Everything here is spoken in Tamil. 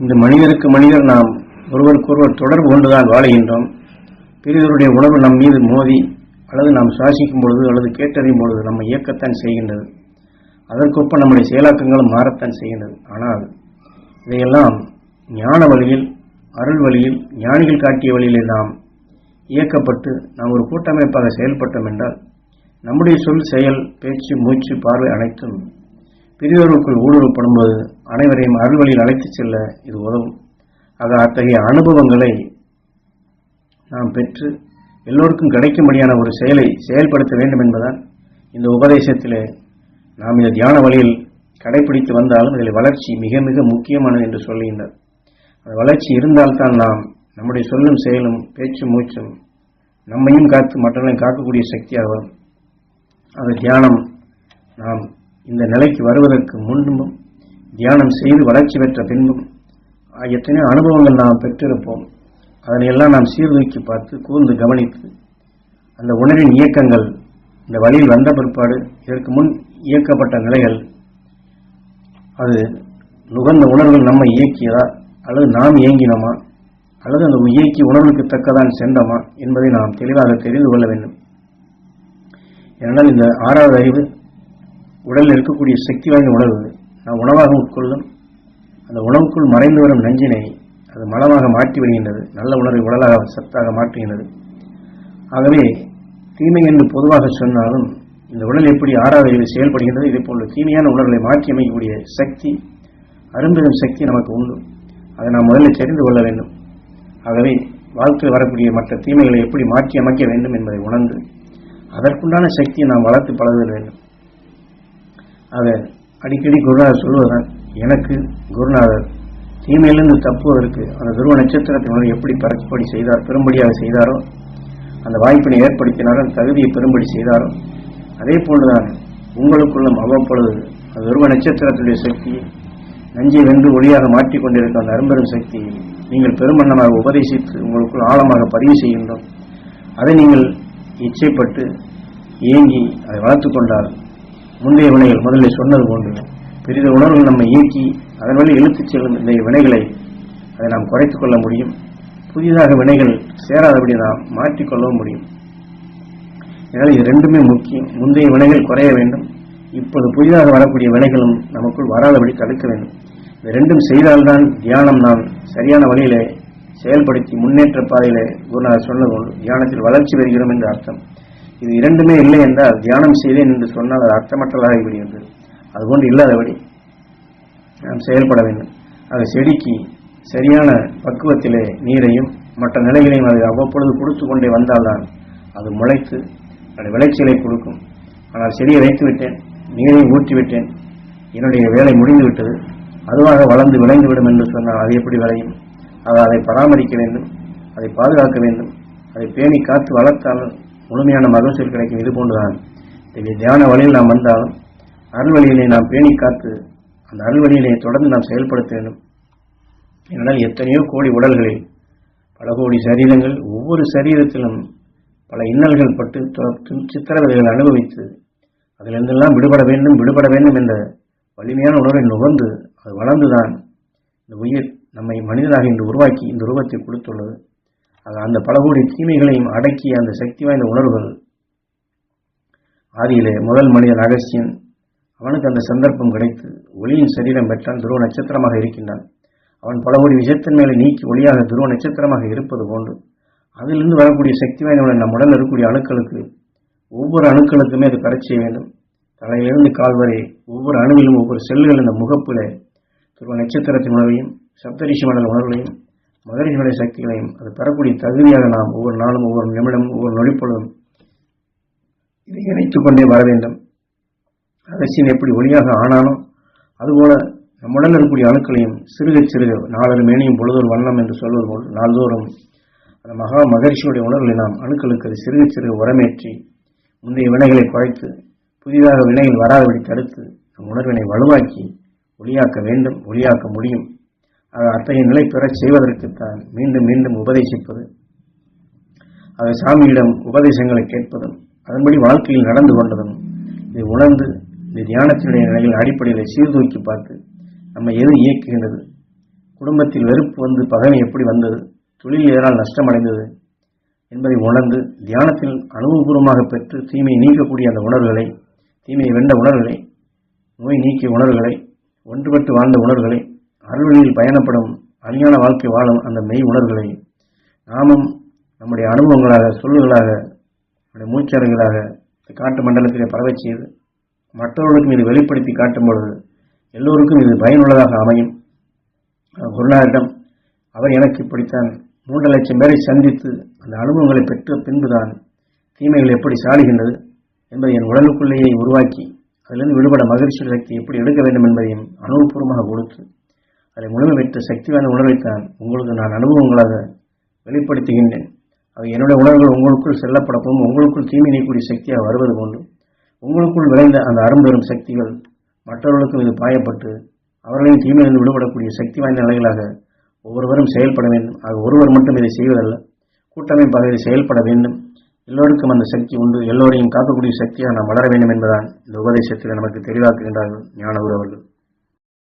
இந்த மனிதருக்கு மனிதர் நாம் ஒருவருக்கொருவர் தொடர்பு கொண்டுதான் வாழுகின்றோம். பெரியவருடைய உணர்வு நம் மீது மோதி அல்லது நாம் சுவாசிக்கும் பொழுது அல்லது கேட்டறியும் பொழுது நம்ம இயக்கத்தான் செய்கின்றது. அதற்கொப்ப நம்முடைய செயலாக்கங்களும் மாறத்தான் செய்கின்றது. ஆனால் இதையெல்லாம் ஞான வழியில் அருள் வழியில் ஞானிகள் காட்டிய வழியிலே நாம் இயக்கப்பட்டு நாம் ஒரு கூட்டமைப்பாக செயல்பட்டோம் என்றால் நம்முடைய சொல் செயல் பேச்சு மூச்சு பார்வை அனைத்தும் பெரியோருக்குள் ஊடுருவப்படும்போது அனைவரையும் அருள் வழியில் அழைத்துச் செல்ல இது உதவும். ஆக அத்தகைய அனுபவங்களை நாம் பெற்று எல்லோருக்கும் கிடைக்கும்படியான ஒரு செயலை செயல்படுத்த வேண்டும் என்பதால் இந்த உபதேசத்திலே நாம் இந்த தியான வழியில் கடைபிடித்து வந்தாலும் இதில் வளர்ச்சி மிக மிக முக்கியமானது என்று சொல்லுகின்றார். அந்த வளர்ச்சி இருந்தால்தான் நாம் நம்முடைய சொல்லும் செயலும் பேச்சும் மூச்சும் நம்மையும் காத்து மற்றவர்களையும் காக்கக்கூடிய சக்தியாக வரும். அந்த தியானம் நாம் இந்த நிலைக்கு வருவதற்கு முன்பும் தியானம் செய்து வளர்ச்சி பெற்ற பின்பும் எத்தனையோ அனுபவங்கள் நாம் பெற்றிருப்போம். அதனையெல்லாம் நாம் சீர்தூக்கி பார்த்து கூர்ந்து கவனித்து அந்த உணர்வின் இயக்கங்கள் இந்த வழியில் வந்த பிற்பாடு இதற்கு முன் இயக்கப்பட்ட நிலைகள் அது நுகர்ந்த உணர்வுகள் நம்மை இயக்கியதா அல்லது நாம் இயங்கினோமா அல்லது அந்த இயக்கி உணர்வுக்கு தக்கதான் சென்றோமா என்பதை நாம் தெளிவாக தெரிந்து கொள்ள வேண்டும். ஏனென்றால் இந்த ஆறாவது அறிவு உடலில் இருக்கக்கூடிய சக்தி வாய்ந்த உணர்வு நாம் உணவாக உட்கொள்ளும் அந்த உணவுக்குள் மறைந்து வரும் நஞ்சினை அது மலமாக மாற்றி வருகின்றது. நல்ல உணர்வை உடலாக சத்தாக மாற்றுகின்றது. ஆகவே தீமை என்று பொதுவாக சொன்னாலும் இந்த உடல் எப்படி ஆறாவது செயல்படுகின்றது இதே போன்ற தீமையான உணர்வுகளை மாற்றி அமைக்கக்கூடிய சக்தி அரும்பெரும் சக்தி நமக்கு உண்டு. அதை நாம் முதலில் தெரிந்து கொள்ள வேண்டும். ஆகவே வாழ்க்கையில் வரக்கூடிய மற்ற தீமைகளை எப்படி மாற்றி அமைக்க வேண்டும் என்பதை உணர்ந்து அதற்குண்டான சக்தியை நாம் வளர்த்து பழகுதல் வேண்டும். அதை அடிக்கடி குருநாதர் சொல்வதுதான் எனக்கு குருநாதர் தீமையிலிருந்து தப்புவதற்கு அந்த துருவ நட்சத்திரத்தினுடைய எப்படி பரப்படி செய்தார் பெரும்படியாக செய்தாரோ அந்த வாய்ப்பினை ஏற்படுத்தினாரோ அந்த தகுதியை பெரும்படி செய்தாரோ அதே போன்றுதான் உங்களுக்குள்ளும் அவ்வப்பொழுது அந்த துருவ நட்சத்திரத்துடைய சக்தியை நஞ்சை வென்று ஒளியாக மாற்றிக்கொண்டிருக்க அந்த அரும்பெரும் சக்தியை நீங்கள் பெருமன்னமாக உபதேசித்து உங்களுக்குள் ஆழமாக பதிவு செய்கின்றோம். அதை நீங்கள் இச்சைப்பட்டு ஏங்கி அதை வளர்த்துக் கொண்டால் முந்தைய வினைகள் முதலில் சொன்னது போன்று பெரித உணர்வுகள் நம்மை இயக்கி அதன் வழி இழுத்துச் செல்லும் இந்த வினைகளை அதை நாம் குறைத்துக் கொள்ள முடியும். புதிதாக வினைகள் சேராதபடி நாம் மாற்றிக்கொள்ளவும் முடியும். இதனால் இது ரெண்டுமே முக்கியம். முந்தைய வினைகள் குறைய வேண்டும். இப்போது புதிதாக வரக்கூடிய வினைகளும் நமக்குள் வராதபடி தடுக்க வேண்டும். இந்த ரெண்டும் செய்தால்தான் தியானம் நாம் சரியான வழியிலே செயல்படுத்தி முன்னேற்ற பாதையிலே குருநாதர் சொன்னது போன்று தியானத்தில் வளர்ச்சி பெறுகிறோம் என்று அர்த்தம். இது இரண்டுமே இல்லை என்றால் தியானம் செய்தேன் என்று சொன்னால் அது அர்த்தமற்றதாக விடுகின்றது. அதுபோன்று இல்லாதபடி நாம் செயல்பட வேண்டும். அது செடிக்கு சரியான பக்குவத்திலே நீரையும் மற்ற நிலைகளையும் அது அவ்வப்பொழுது கொடுத்து கொண்டே வந்தால்தான் அது முளைத்து அது விளைச்சலை கொடுக்கும். ஆனால் செடியை வைத்து விட்டேன் நீரை ஊற்றி விட்டேன் என்னுடைய வேலை முடிந்துவிட்டது அதுவாக வளர்ந்து விளைந்துவிடும் என்று சொன்னால் அது எப்படி விளையும்? அதை அதை பராமரிக்க வேண்டும் அதை பாதுகாக்க வேண்டும் அதை பேணி காத்து வளர்த்தால் முழுமையான மகசூல் கிடைக்கும். இது போன்றுதான். இந்த தியான வழியில் நாம் வந்தாலும் அருள் வழியினை நாம் பேணி காத்து அந்த அருள் வழியினை தொடர்ந்து நாம் செயல்படுத்த வேண்டும். ஏனென்றால் எத்தனையோ கோடி உடல்களில் பல கோடி சரீரங்கள் ஒவ்வொரு சரீரத்திலும் பல இன்னல்கள் பட்டு து- சித்திரவதைகள் அனுபவித்து அதிலிருந்தெல்லாம் விடுபட வேண்டும் விடுபட வேண்டும் என்ற வலிமையான உணர்வை நுகர்ந்து அது வளர்ந்துதான் இந்த உயிர் நம்மை மனிதனாக இன்று உருவாக்கி இந்த உருவத்தை கொடுத்துள்ளது. அந்த பல கோடி தீமைகளையும் அடக்கிய அந்த சக்தி வாய்ந்த உணர்வுகள். ஆதியிலே முதல் மனிதன் அகஸ்தியன் அவனுக்கு அந்த சந்தர்ப்பம் கிடைத்து ஒளியின் சரீரம் பெற்றான் துருவ நட்சத்திரமாக இருக்கின்றான். அவன் பல கோடி விஷயத்தின் நீக்கி ஒளியாக துருவ நட்சத்திரமாக இருப்பது போன்று அதிலிருந்து வரக்கூடிய சக்தி வாய்ந்தவன் நம் உடல் இருக்கக்கூடிய அணுக்களுக்கு ஒவ்வொரு அணுக்களுக்குமே அது பெறச் வேண்டும். தலையிலிருந்து கால் வரை ஒவ்வொரு அணுவிலும் ஒவ்வொரு செல்கள் இந்த முகப்பிலே துருவ நட்சத்திரத்தின் உணர்வையும் சப்தரிஷி மண்டல உணர்வுகளையும் மகரிஷிகளுடைய சக்திகளையும் அது பெறக்கூடிய தகுதியாக நாம் ஒவ்வொரு நாளும் ஒவ்வொரு நிமிடமும் ஒவ்வொரு நொடிப்பொழுதும் இதை இணைத்து கொண்டே வர வேண்டும். அகசியன் எப்படி ஒளியாக ஆனானோ அதுபோல நம்முடன் இருக்கக்கூடிய அணுக்களையும் சிறுக சிறுக நாளொரு மேனியும் பொழுதொரு வண்ணம் என்று சொல்வது போல் நாள்தோறும் அந்த மகா மகரிஷியுடைய உணர்வுகளை நாம் அணுக்களுக்கு அது சிறுக சிறுக உரமேற்றி முந்தைய வினைகளை குறைத்து புதிதாக வினைகள் வராதபடி தடுத்து நம் உணர்வினை வலுவாக்கி ஒளியாக்க வேண்டும் ஒளியாக்க முடியும். அத்தகைய நிலை பெறச் செய்வதற்குத்தான் மீண்டும் மீண்டும் உபதேசிப்பது. ஆக சாமியிடம் உபதேசங்களை கேட்பதும் அதன்படி வாழ்க்கையில் நடந்து கொண்டதும் இதை உணர்ந்து இந்த தியானத்தினுடைய நிலையில் அடிப்படையில் சீர்தூக்கி பார்த்து நம்ம எது இயக்குகின்றது? குடும்பத்தில் வெறுப்பு வந்து பகைமை எப்படி வந்தது? தொழில் எதனால் நஷ்டமடைந்தது? என்பதை உணர்ந்து தியானத்தில் அனுபவபூர்வமாக பெற்று தீமையை நீக்கக்கூடிய அந்த உணர்வுகளை தீமையை வென்ற உணர்வுகளை நோய் நீக்கிய உணர்வுகளை ஒன்றுபட்டு வாழ்ந்த உணர்வுகளை அருள்வழியில் பயணப்படும் அஞ்ஞான வாழ்க்கை வாழும் அந்த மெய் உணர்வுகளை நாமும் நம்முடைய அனுபவங்களாக சொல்லுகளாக நம்முடைய மூச்சரங்களாக காட்டு மண்டலத்திலே பரவச் செய்து மற்றவர்களுக்கும் இது வெளிப்படுத்தி காட்டும் பொழுது எல்லோருக்கும் இது பயனுள்ளதாக அமையும். குருநாதரிடம் அவர் எனக்கு இப்படித்தான் மூன்று லட்சம் பேரை சந்தித்து அந்த அனுபவங்களை பெற்ற பின்புதான் தீமைகள் எப்படி சாடுகின்றது என்பதை என் உடலுக்குள்ளேயே உருவாக்கி அதிலிருந்து விடுபட மகிழ்ச்சி சக்தி எப்படி எடுக்க வேண்டும் என்பதையும் அனுபவபூர்வமாக கொடுத்து அதை முழுமை வைத்த சக்தி வாய்ந்த உணர்வைத்தான் உங்களுக்கு நான் அனுபவங்களாக வெளிப்படுத்துகின்றேன். அவை என்னுடைய உணர்வுகள் உங்களுக்குள் செல்லப்படவும் உங்களுக்குள் தீமை நீக்கக்கூடிய சக்தியாக வருவது போன்று உங்களுக்குள் விளைந்த அந்த அரும்பெரும் சக்திகள் மற்றவர்களுக்கும் இது பாயப்பட்டு அவர்களையும் தீமையிலிருந்து விடுபடக்கூடிய சக்தி வாய்ந்த நிலைகளாக ஒவ்வொருவரும் செயல்பட வேண்டும். ஆக ஒருவர் மட்டும் இதை செய்வதல்ல. கூட்டமைப்பாக இதை செயல்பட வேண்டும். எல்லோருக்கும் அந்த சக்தி உண்டு. எல்லோரையும் காக்கக்கூடிய சக்தியாக நாம் வளர வேண்டும் என்பதான் இந்த உபதேசத்தில் நமக்கு தெளிவாக்குகின்றார்கள் ஞானகுரு அவர்கள்.